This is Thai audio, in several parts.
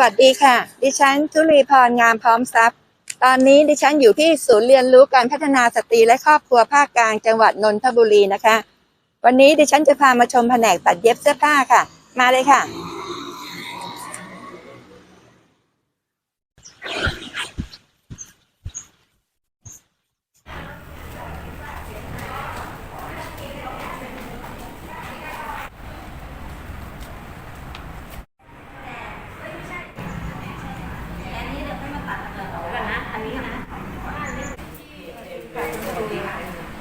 วัสดีค่ะ ดิฉันทุลีพรงามพร้อมทรัพย์ ตอนนี้ดิฉันอยู่ที่ศูนย์เรียนรู้การพัฒนาสตรีและครอบครัวภาคกลางจังหวัดนนทบุรีนะคะ วันนี้ดิฉันจะพามาชมแผนกตัดเย็บเสื้อผ้าค่ะ มาเลยค่ะ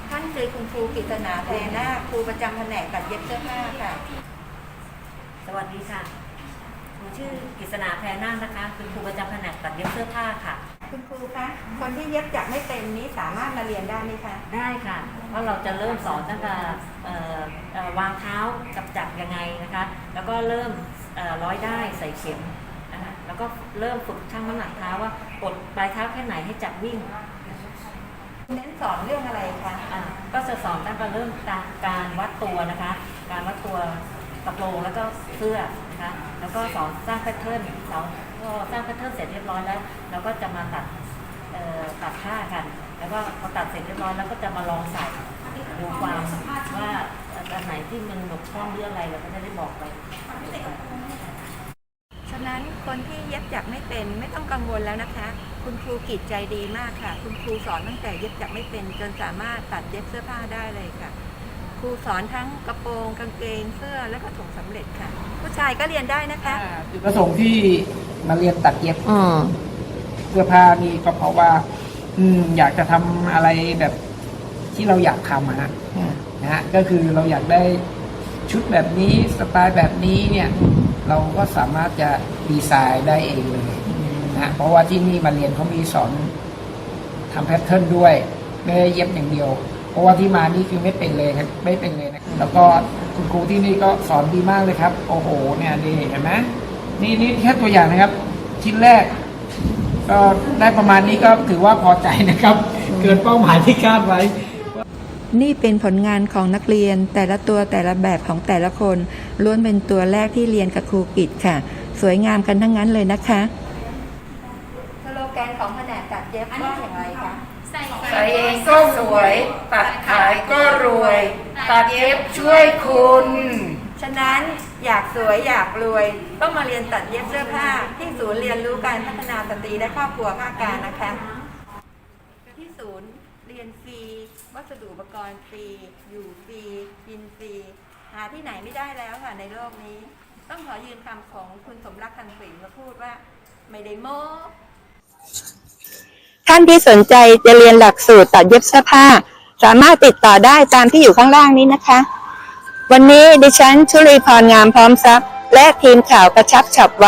ท่าน คือคุณครูกิตนาแพรนาคครูประจำแผนกตัดเย็บเสื้อผ้าค่ะ สวัสดีค่ะหนูชื่อกฤษณาแพรนาคนะคะเป็นครูประจำแผนกตัดเย็บเสื้อผ้าค่ะ คุณครูคะคนที่เย็บจากไม่เป็นนี้สามารถมาเรียนได้ไหมคะได้ค่ะ เพราะเราจะเริ่มสอนตั้งแต่เอ่อเอ่อวางเท้าจับจับยังไงนะคะ แล้วก็เริ่มเอ่อร้อยได้ใส่เข็มนะคะแล้วก็เริ่มฝึกชั่งน้ำหนักเท้าว่ากดปลายเท้าแค่ไหนให้จับวิ่ง เน้นสอนเรื่องอะไรคะอ่าก็ จะสอนตั้งแต่เริ่มการวัดตัวนะคะ การวัดตัวกระโปรงแล้วก็เสื้อนะคะแล้วก็สอนสร้างแพทเทิร์นสอนก็สร้างแพทเทิร์นเสร็จเรียบร้อยแล้วเราก็จะมาตัดเอ่อตัดผ้ากัน แล้วก็พอตัดเสร็จเรียบร้อยแล้วก็จะมาลองใส่ดูความว่าอันไหนที่มันบกพร่องหรืออะไรเราก็จะได้บอกไปฉะนั้นคนที่เย็บจากไม่เป็นไม่ต้องกังวลแล้วนะคะ คุณครูกิจใจดีมากค่ะ คุณครูสอนตั้งแต่เย็บจากไม่เป็นจนสามารถตัดเย็บเสื้อผ้าได้เลยค่ะ ครูสอนทั้งกระโปรงกางเกงเสื้อและก็ถุงสำเร็จค่ะ ผู้ชายก็เรียนได้นะคะ จุดประสงค์ที่มาเรียนตัดเย็บอืมเสื้อผ้านี่ก็เพราะว่า อืมอยากจะทำอะไรแบบที่เราอยากทำอะฮะ นะฮะก็คือเราอยากได้ชุดแบบนี้สไตล์แบบนี้เนี่ย เราก็สามารถจะดีไซน์ได้เองเลย นะเพราะว่าที่นี่มาเรียนเขามีสอนทำแพทเทิร์นด้วย ไม่ได้เย็บอย่างเดียว เพราะว่าที่มานี่คือไม่เป็นเลยครับไม่เป็นเลยนะแล้วก็คุณครูที่นี่ก็สอนดีมากเลยครับ โอ้โห เนี่ยนี่เห็นไหมนี่นี่แค่ตัวอย่างนะครับ ชิ้นแรก ก็ได้ประมาณนี้ก็ถือว่าพอใจนะครับ เกินเป้าหมายที่คาดไว้ นี่เป็นผลงานของนักเรียนแต่ละตัวแต่ละแบบของแต่ละคนล้วนเป็นตัวแรกที่เรียนกับครูกิจค่ะ สวยงามกันทั้งนั้นเลยนะคะ แกนของแผนกตัดเย็บว่าอย่างไรคะใส่ใส่เองก็สวย ตัดขายก็รวย ตัดเย็บช่วยคุณ ฉะนั้นอยากสวยอยากรวย ต้องมาเรียนตัดเย็บเสื้อผ้า ที่ศูนย์เรียนรู้การพัฒนาสตรีและครอบครัวภาคกลางนะคะ ที่ศูนย์เรียนฟรี วัสดุอุปกรณ์ฟรี อยู่ฟรีกินฟรี หาที่ไหนไม่ได้แล้วค่ะในโลกนี้ ต้องขอยืนคำของคุณสมรักคันศรีมาพูดว่า ไม่ได้โม้ ท่านที่สนใจจะเรียนหลักสูตรตัดเย็บเสื้อผ้า สามารถติดต่อได้ตามที่อยู่ข้างล่างนี้นะคะ วันนี้ดิฉันชุลีพรงามพร้อมทรัพย์ และทีมข่าวกระชับฉับไว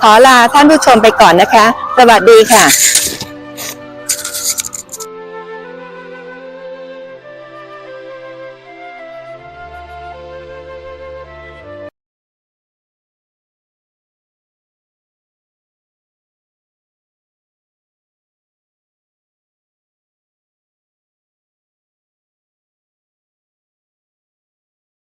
ขอลาท่านผู้ชมไปก่อนนะคะ สวัสดีค่ะ